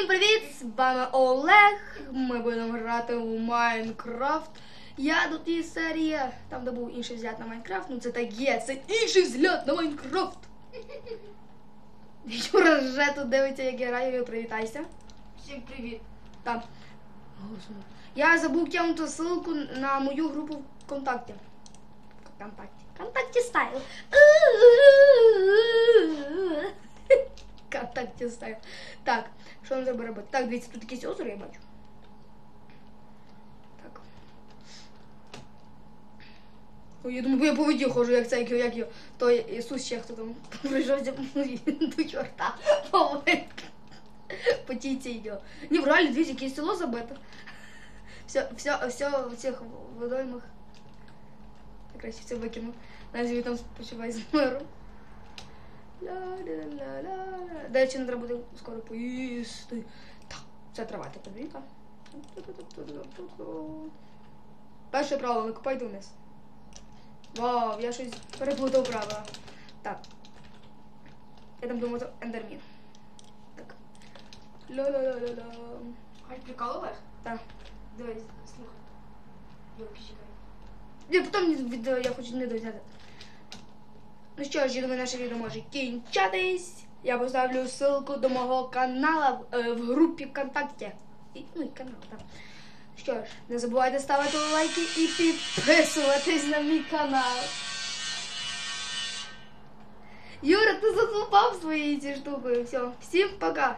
Всім привіт! З вами Олег. Ми будемо грати в Майнкрафт. Я до тієї серії, там де був інший взгляд на Майнкрафт. Ну це так є, це інший взгляд на Майнкрафт. Юра вже тут дивиться, як я граю, привітайся. Всім привіт. Голосно. Я забув кинути ссылку на мою групу ВКонтакті. ВКонтакті. ВКонтакті стайл. ВКонтакті стайл. Так, що нам треба робити? Так, дивіться, тут якийсь озеро я бачу. Так. Ой, я думаю, я по воді як цей, як його, той Ісус ще хто там прийшов до чорта. По по тій цій йде. Ні, в реалі, дивіться, якесь село забите. Все, все, все в цих водоймах. Я краще все викину. Навіть там спочивай з миром. До речі, треба буде скоро поїсти. Так, це трава тепер віка. Перше правило, не копайте вниз. Вау, я щось переплутав правила. Так. Я там думаю, це ендермін. Так. Ля-ля-ля-ля-ля. Хоч Олег? Так. Дивись, слухай. Я потім відео я хочу не дозняти. Ну що ж, я думаю, наше відео може кінчатись. Я поставлю ссылку до мого каналу е, в групі ВКонтакте. І, ну і канал, там. Що ж, не забувайте ставити лайки і підписуватись на мій канал. Юра, ти заслупав свої ці штуки. Все, всім пока.